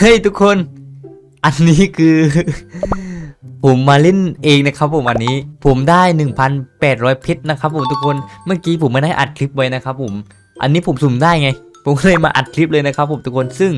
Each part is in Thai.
เฮ้ยทุกคน อันนี้คือ ผมมาเล่นเองนะครับผมอันนี้ ผมได้ 1,800เพชรนะครับผมทุกคน เมื่อกี้ผมไม่ได้อัดคลิปไว้นะครับผม อันนี้ผมสุ่มได้ไง ผมเลยมาอัดคลิปเลยนะครับผมทุกคน ซึ่ง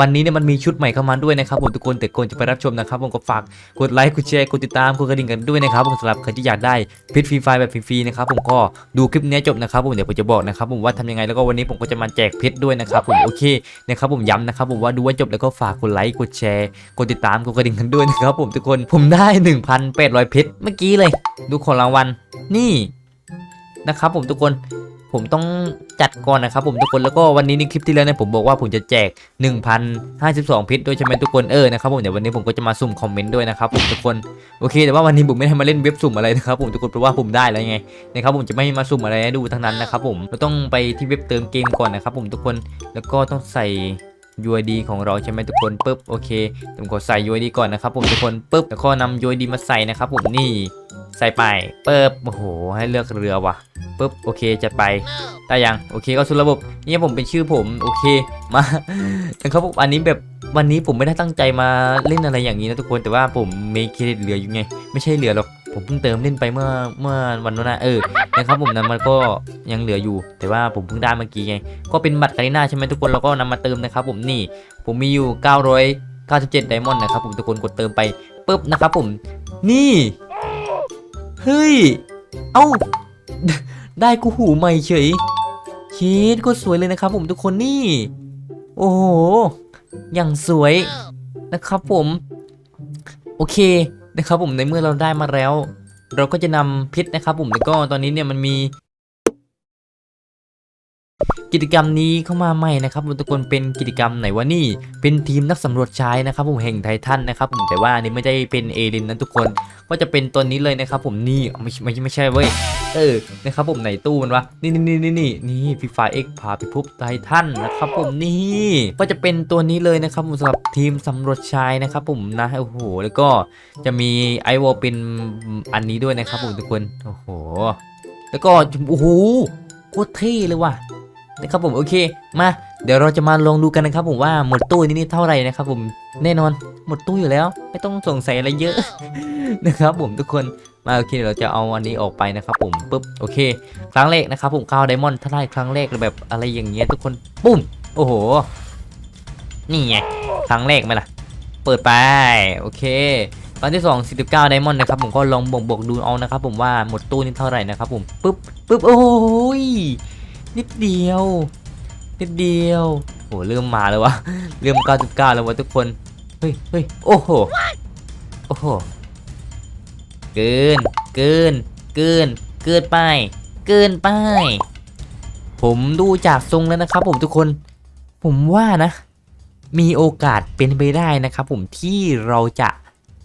วันนี้เนี่ยมันมีชุดใหม่เข้ามาด้วยนะครับผมทุกคนแต่ก่อนจะไปรับชมนะครับผมก็ฝากกดไลค์กดแชร์กดติดตามกดกระดิ่งกันด้วยนะครับผมสำหรับใครที่อยากได้เพชรฟรีไฟล์แบบฟรีๆนะครับผมก็ดูคลิปนี้จบนะครับผมเดี๋ยวผมจะบอกนะครับผมว่าทำยังไงแล้วก็วันนี้ผมก็จะมาแจกเพชรด้วยนะครับผมโอเคนะครับผมย้ำนะครับผมว่าดูว่าจบแล้วก็ฝากกดไลค์กดแชร์กดติดตามกดกระดิ่งกันด้วยนะครับผมทุกคนผมได้ 1,800เพชรเมื่อกี้เลย ดูของรางวัลนี่นะครับผมทุกคน ผมต้องจัดก่อนนะครับผมทุกคนแล้วก็วันนี้ในคลิปที่แล้วเนี่ยผมบอกว่าผมจะแจก 1,052เพชรด้วยใช่ไหมทุกคนเออนะครับผมเดี๋ยววันนี้ผมก็จะมาสุ่มคอมเมนต์ด้วยนะครับผมทุกคนโอเค แต่ว่าวันนี้ผมไม่ได้มาเล่นเว็บสุ่มอะไรนะครับผมทุกคนเพราะว่าผมได้แล้วไงนะครับผมจะไม่มาสุ่มอะไรให้ดูทั้งนั้นนะครับผมเราต้องไปที่เว็บเติมเกมก่อนนะครับผมทุกคนแล้วก็ต้องใส่ UID ของเราใช่ไหมทุกคนปุ๊บโอเคผมกดใส่ UID ก่อนนะครับผมทุกคนปุ๊บแล้วก็นำ UID มาใส่นะครับผมนี่ ใส่ไปปุ๊บโอ้โห ให้เลือกเรือว่ะปุ๊บโอเคจัดไปได้ยังโอเคก็สุดระบบนี่ผมเป็นชื่อผมโอเคมานะครับผมอันนี้แบบวันนี้ผมไม่ได้ตั้งใจมาเล่นอะไรอย่างนี้นะทุกคนแต่ว่าผมมีเครดิตเหลืออยู่ไง ไม่ใช่เหลือหรอกผมเพิ่งเติมเล่นไปเมื่อเมื่อวันนั้นนะเออนะครับผมนั้นมันก็ยังเหลืออยู่ แต่ว่าผมเพิ่งได้เมื่อกี้ไงก็เป็นบัตรคาริน่าใช่ไหมทุกคนเราก็นำมาเติมนะครับผมนี่ผมมีอยู่ 997 ไดมอนด์นะครับผมทุกคนกดเติมไปปุ๊บนะครับผมนี่ เฮ้ย เอ้า ได้กูหูใหม่เฉยชีสก็สวยเลยนะครับผมทุกคนนี่ โอ้โห อย่างสวยนะครับผม โอเคนะครับผมในเมื่อเราได้มาแล้ว เราก็จะนำพิษนะครับผมแล้วก็ตอนนี้เนี่ยมันมี กิจกรรมนี้เข้ามาใหม่นะครับผมทุกคนเป็นกิจกรรมไหนวะนี่ เป็นทีมนักสำรวจชายนะครับผมแห่งไททันนะครับผมแต่ว่านนี้ไม่ได้เป็นเอลินนะทุกคน ก็จะเป็นตัวนี้เลยนะครับผมนี่ไม่ใช่ไม่ใช่ไม่ใช่เว้ยเออนะครับผมไหนตู้มันวะนี่นี่นี่นี่นี่นี่ฟีฟาเอ็กพาไปพบไททันนะครับผมนี่ก็จะเป็นตัวนี้เลยนะครับผมสำหรับทีมสำรวจชายนะครับผมนะโอ้โหแล้วก็จะมีไอวอลเป็นอันนี้ด้วยนะครับผมทุกคนโอ้โหแล้วก็โอ้โหโคตรเท่เลยว่ะนะครับผมโอเคมาเดี๋ยวเราจะมาลองดูกันนะครับผมว่าหมดตู้นี้นี่เท่าไหร่นะครับผมแน่นอนหมดตู้อยู่แล้ว ไม่ต้องสงสัยอะไรเยอะ นะครับผมทุกคนมาโอเคเดี๋ยวเราจะเอาอันนี้ออกไปนะครับผมปุ๊บโอเค ครั้งแรกนะครับผมก้าวไดมอนด์ถ้าได้ครั้งแรกแบบอะไรอย่างเงี้ยทุกคนปุ้มโอ้โห นี่ไงครั้งแรกไหมล่ะ เปิดไปโอเคตอนที่2 49ไดมอนด์นะครับผมก็ลองบ่งบอกดูเอานะครับผมว่าหมดตู้นี้เท่าไหร่นะครับผมปุ๊บปุ๊บโอ้ยนิดเดียว นิดเดียวโหเริ่มมาแล้ววะเริ่ม 99 แล้ววะทุกคน เฮ้ยเฮ้ยโอ้โห โอ้โห เกิน เกิน เกิน เกินไป เกินไป ผมดูจากทรงแล้วนะครับ ผมทุกคน ผมว่านะ มีโอกาสเป็นไปได้นะครับ ผมที่เราจะ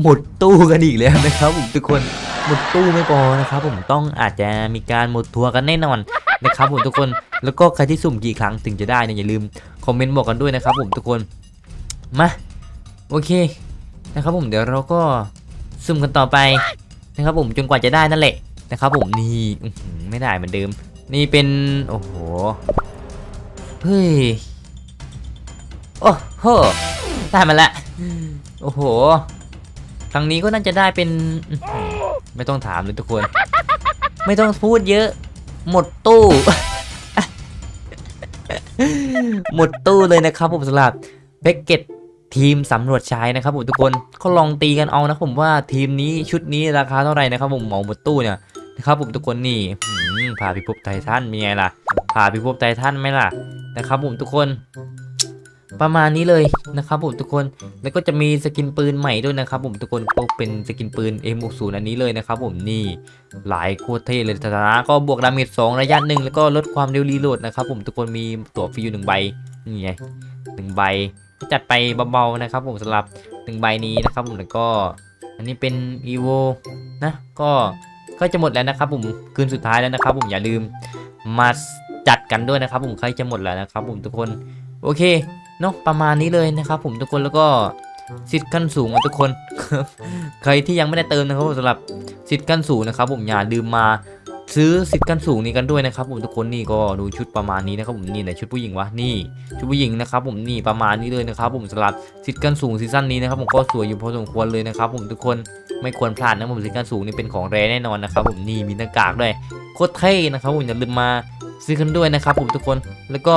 หมดตู้กันอีกแล้วนะครับ ผมทุกคนหมดตู้ไม่พอนะครับ ผมต้องอาจจะมีการหมดทัวร์กันแน่นอนนะครับ ผมทุกคนแล้วก็ใครที่สุ่มกี่ครั้งถึงจะได้เนี่ยอย่าลืมคอมเมนต์บอกกันด้วยนะครับ ผมทุกคนมาโอเคนะครับผมเดี๋ยวเราก็สุ่มกันต่อไป นะครับผมจนกว่าจะได้นั่นแหละนะครับผมนี่ไม่ได้เหมือนเดิม นี่เป็นโอ้โหเฮ้ยโอ้โหได้มาละโอ้โห ครั้งนี้ก็น่าจะได้เป็นไม่ต้องถามเลยทุกคน ไม่ต้องพูดเยอะ หมดตู้ หมดตู้เลยนะครับผมสำหรับแพ็กเกจ ทีมสำรวจชายนะครับผมทุกคนก็ลองตีกันเอานะผมว่าทีมนี้ชุดนี้ราคาเท่าไหร่นะครับผมเหมาหมดตู้เนี่ยนะครับผมทุกคนนี่หืมพาพิภพไททันมีไงล่ะพาพิภพไททันไหมล่ะนะครับผมทุกคน ประมาณนี้เลยนะครับผมทุกคนแล้วก็จะมีสกินปืนใหม่ด้วยนะครับผมทุกคนก็เป็นสกินปืน M60 อันนี้เลยนะครับผมนี่หลายโคตรเท่เลยสถานะก็บวกดาเมจสองระยะหนึ่งแล้วก็ลดความเร็วรีโหลดนะครับผมทุกคนมีตั๋วฟรีอยู่หนึ่งใบนี่ไงหนึ่งใบ จัดไปเบาๆนะครับผมสำหรับหนึ่งใบนี้นะครับผมแล้วก็อันนี้เป็น evo นะก็ก็จะหมดแล้วนะครับผมคืนสุดท้ายแล้วนะครับผมอย่าลืมมาจัดกันด้วยนะครับผมใครจะหมดแล้วนะครับผมทุกคนโอเคเนาะประมาณนี้เลยนะครับผมทุกคนแล้วก็สิทธิ์ขั้นสูงทุกคน ใครที่ยังไม่ได้เติมนะครับผมสำหรับสิทธิ์ขั้นสูงนะครับผมอย่าลืมมา ซื้อสิทธิ์กันสูงนี้กันด้วยนะครับผมทุกคนนี่ก็ดูชุดประมาณนี้นะครับผมนี่ไหนชุดผู้หญิงวะนี่ชุดผู้หญิงนะครับผมนี่ประมาณนี้เลยนะครับผมสำหรับสิทธิ์กันสูงซีซั่นนี้นะครับผมก็สวยอยู่พอสมควรเลยนะครับผมทุกคนไม่ควรพลาดนะผมสิทธิ์กันสูงนี่เป็นของแรแน่นอนนะครับผมนี่มีหน้ากากด้วยโคตรเท่นะครับผมอย่าลืมมาซื้อกันด้วยนะครับผมทุกคนแล้วก็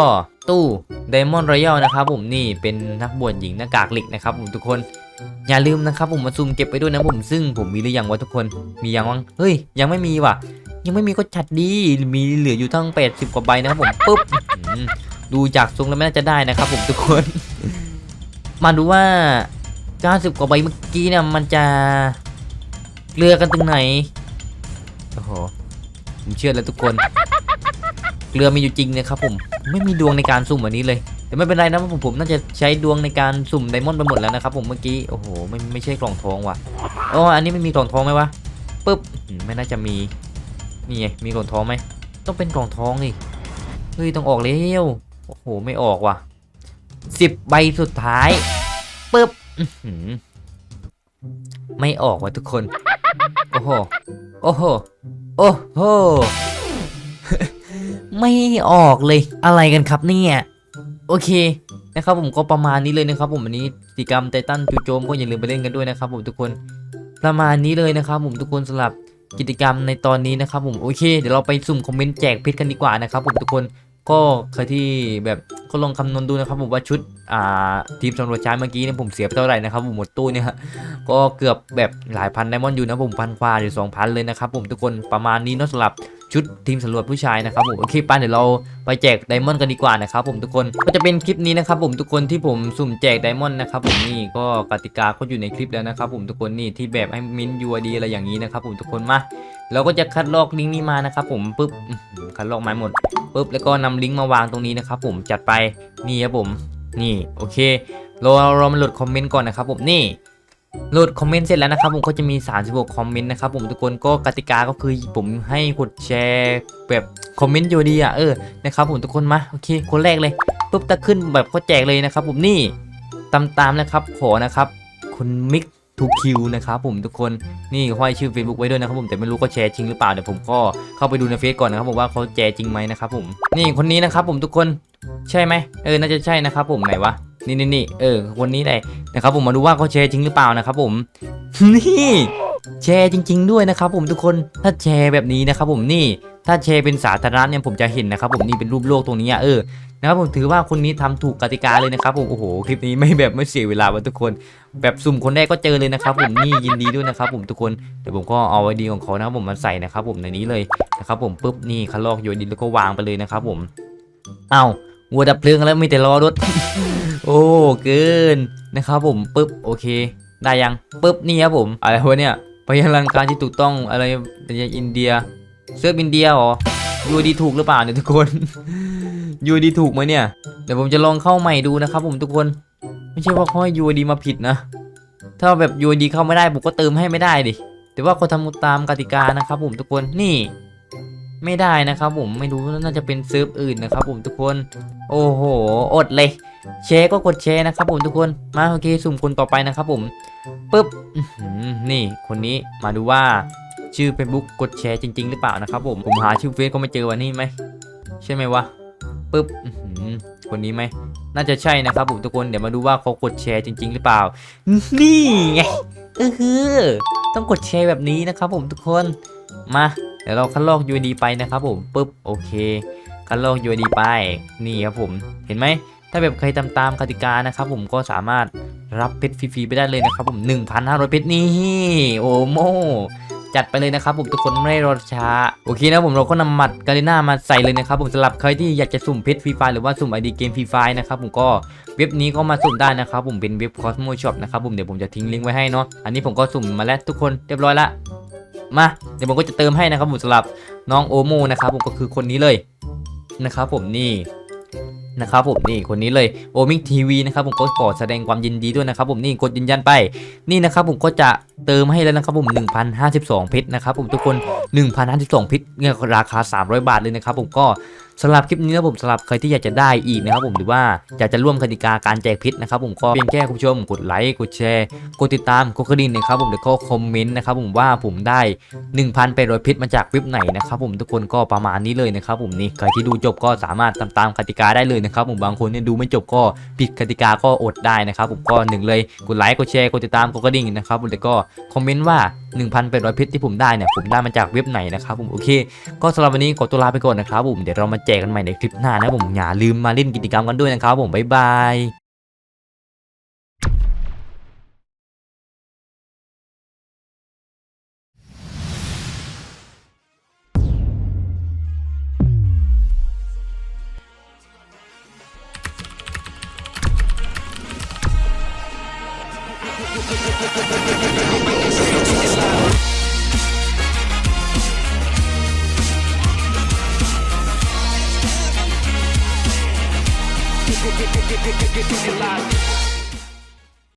ตู้ไดมอนด์รอยัลนะครับผมนี่เป็นนักบวชหญิงหน้ากากเหล็กนะครับผมทุกคนอย่าลืมนะครับผมมาซูมเก็บไปด้วยนะผมซึ่งผมมีหรือยังวะทุกคนมียังวังเฮ้ยยังไม่มีว่ะ ยังไม่มีก็จัดดี มีเหลืออยู่ตั้ง80กว่าใบนะครับผมปุ๊บดูจากทรงแล้วไม่น่าจะได้นะครับผมทุกคน มาดูว่า 90 กว่าใบเมื่อกี้เนี่ยมันจะเลือกันตรงไหน โอ้โห ผมเชื่อแล้วทุกคน เกลือมีอยู่จริงนะครับผม ไม่มีดวงในการสุ่มอันนี้เลย แต่ไม่เป็นไรนะผมผมน่าจะใช้ดวงในการสุ่มไดมอนด์ไปหมดแล้วนะครับผมเมื่อกี้ โอ้โห ไม่ไม่ใช่กล่องทองว่ะอ๋ออันนี้ไม่มีกล่องทองไหมวะ ปึ๊บ ไม่น่าจะมี นี่ไงมีกล่องทองไหมต้องเป็นกล่องทองนี่เฮ้ยต้องออกแล้วโอ้โหไม่ออกว่ะสิบใบสุดท้ายปึ๊บไม่ออกว่ะทุกคน โอ้โหโอ้โหโอ้โหไม่ออกเลยอะไรกันครับเนี่ยโอเคนะครับผมก็ประมาณนี้เลยนะครับ ผมวันนี้กิจกรรมไททันจูโจมก็อย่าลืมไปเล่นกันด้วยนะครับ ผมทุกคนประมาณนี้เลยนะครับ ผมทุกคนสำหรับ กิจกรรมในตอนนี้นะครับผมโอเค เดี๋ยวเราไปสุ่มคอมเมนต์แจกเพชรกันดีกว่านะครับผมทุกคน ก็ใครที่แบบก็ลองคำนวณดูนะครับผมว่าชุดอ่าทีมสำรวจชายเมื่อกี้เนี่ยผมเสียไปเท่าไหร่นะครับผมหมดตู้เนี่ยก็เกือบแบบหลายพันไดมอนด์อยู่นะผมพันกว่าหรือสองพันเลยนะครับผมทุกคนประมาณนี้เนาะสำหรับชุดทีมสำรวจผู้ชายนะครับผมโอเคป้าเดี๋ยวเราไปแจกไดมอนด์กันดีกว่านะครับผมทุกคนก็จะเป็นคลิปนี้นะครับผมทุกคนที่ผมสุ่มแจกไดมอนด์นะครับผมนี่ก็กติกาก็อยู่ในคลิปแล้วนะครับผมทุกคนนี่ที่แบบให้มินยูดีอะไรอย่างนี้นะครับผมทุกคนมา เราก็จะคัดลอกลิงก์นี้มานะครับผมปุ๊บคัดลอกมาหมดปุ๊บแล้วก็นำลิงก์มาวางตรงนี้นะครับผมจัดไปนี่ครับผมนี่โอเคเราเรามาโหลดคอมเมนต์ก่อนนะครับผมนี่โหลดคอมเมนต์เสร็จแล้วนะครับผมก็จะมี 36 คอมเมนต์นะครับผมทุกคนก็กติกาก็คือผมให้กดแชร์แบบคอมเมนต์อยู่ดีอะเออนะครับผมทุกคนมาโอเคคนแรกเลยปุ๊บถ้าขึ้นแบบก็แจกเลยนะครับผมนี่ตามๆนะครับขอนะครับคุณมิก ทูคิวนะครับผมทุกคนนี่ห้อยชื่อ Facebook ไว้ด้วยนะครับผมแต่ไม่รู้ก็แชร์จริงหรือเปล่าเดี๋ยวผมก็เข้าไปดูในเฟซก่อนนะครับผมว่าเขาแชร์จริงไหมนะครับผมนี่คนนี้นะครับผมทุกคนใช่ไหมเออน่าจะใช่นะครับผมไหนวะนี่นี่นี่เออคนนี้เลยนะครับผมมาดูว่าเขาแชร์จริงหรือเปล่านะครับผมนี่แชร์จริง ๆ ด้วยนะครับผมทุกคนถ้าแชร์แบบนี้นะครับผมนี่ ถ้าแชร์เป็นสาธารณะเนี่ยผมจะเห็นนะครับผมนี่เป็นรูปโลกตรงนี้เออนะครับผมถือว่าคนนี้ทำถูกกติกาเลยนะครับผมโอ้โหคลิปนี้ไม่แบบไม่เสียเวลาทุกคน แบบสุ่มคนแรกก็เจอเลยนะครับผมนี่ยินดีด้วยนะครับผมทุกคนเดี๋ยวผมก็เอาไอดีของเขานะครับผมมาใส่นะครับผมในนี้เลยนะครับผมปุ๊บนี่คันลอกโยนดินแล้วก็วางไปเลยนะครับผมเอาวัวดับเพลิงแล้วมีแต่ล้อรถ โอ้เกินนะครับผมปุ๊บโอเค ได้ยังปุ๊บนี่ครับผมอะไรวะเนี่ยพยาลังการที่ถูกต้องอะไรในอินเดีย เสื้ออินเดียเหรอยูดีถูกหรือเปล่าเนี่ยทุกคนยูดีถูกไหมเนี่ยเดี๋ยวผมจะลองเข้าใหม่ดูนะครับ ผมทุกคน ไม่ใช่ว่าเขาให้ UID มาผิดนะ ถ้าแบบ UID เข้าไม่ได้ผมก็เติมให้ไม่ได้ดิแต่ว่าเขาทำตามกติกานะครับผมทุกคนนี่ ไม่ได้นะครับ ผมไม่รู้น่าจะเป็นเซิร์ฟอื่นนะครับ ผมทุกคน โอ้โหอดเลยแชร์ก็กดแชร์นะครับ ผมทุกคนมาโอเคสุ่มคนต่อไปนะครับ ผมปึ๊บนี่คนนี้มาดูว่า ชื่อ Facebook กดแชร์จริง ๆ หรือเปล่านะครับผม ผมหาชื่อเฟซก็ไม่เจอวันนี้ไหม ใช่ไหมวะปึ๊บคนนี้ไหม น่าจะใช่นะครับผมทุกคน เดี๋ยวมาดูว่าเขากดแชร์จริง ๆ หรือเปล่า นี่ไงเออฮือ ต้องกดแชร์แบบนี้นะครับผมทุกคน มา เดี๋ยวเราคัดลอก UID ไปนะครับผมปุ๊บ โอเค คัดลอก UID ไป นี่ครับผม เห็นไหม ถ้าแบบใครตามตามกติกานะครับผมก็สามารถรับเพชรฟรีๆไปได้เลยนะครับผม 1,500เพชรนี่ โอโม จัดไปเลยนะครับผมทุกคนไม่รอช้าโอเคนะผมเราก็นำหมัดกาลิน่ามาใส่เลยนะครับผมสำหรับใครที่อยากจะสุ่มเพชรฟรีไฟหรือว่าสุ่มไอดีเกมฟรีไฟนะครับผมก็เว็บนี้ก็มาสุ่มได้นะครับผมเป็นเว็บ Cosmo Shop นะครับผมเดี๋ยวผมจะทิ้งลิงก์ไว้ให้เนาะอันนี้ผมก็สุ่มมาแล้วทุกคนเรียบร้อยละมาเดี๋ยวผมก็จะเติมให้นะครับผมสำหรับน้องโอโมนะครับผมก็คือคนนี้เลยนะครับผมนี่ นะครับผมนี่คนนี้เลยโอมิกทีวีนะครับผมก็ขอแสดงความยินดีด้วยนะครับผมนี่กดยืนยันไปนี่นะครับผมก็จะเติมให้แล้วนะครับผม1,052เพชรนะครับผมทุกคน1,052เพชรเงินราคา 300 บาทเลยนะครับผมก็ สำหรับคลิปนี้นะผมสำหรับใครที่อยากจะได้อีกนะครับผมหรือว่าอยากจะร่วมกติกาการแจกพิษนะครับผมก็เพียงแค่คุณผู้ชมกดไลค์กดแชร์กดติดตามกดกระดิ่งนะครับผมแล้วก็คอมเมนต์นะครับผมว่าผมได้1,800พิษมาจากว็บไหนนะครับผมทุกคนก็ประมาณนี้เลยนะครับผมนี่ใครที่ดูจบก็สามารถตามตามกติกาได้เลยนะครับผมบางคนเนี่ยดูไม่จบก็ผิดกติกาก็อดได้นะครับผมก็หนึ่งเลยกดไลค์กดแชร์กดติดตามกดกระดิ่งนะครับผมแล้วก็คอมเมนต์ว่า 1,800พิษที่ผมได้เนี่ยผมได้มาจากเว็บไหนนะครับผมโอเค ก็สำหรับวันนี้ขอตัวลาไปก่อนนะครับผมเดี๋ยวเรามาแจกกันใหม่ในคลิปหน้านะผมอย่าลืมมาเล่นกิจกรรมกันด้วยนะครับผมบ๊ายบาย get to your life.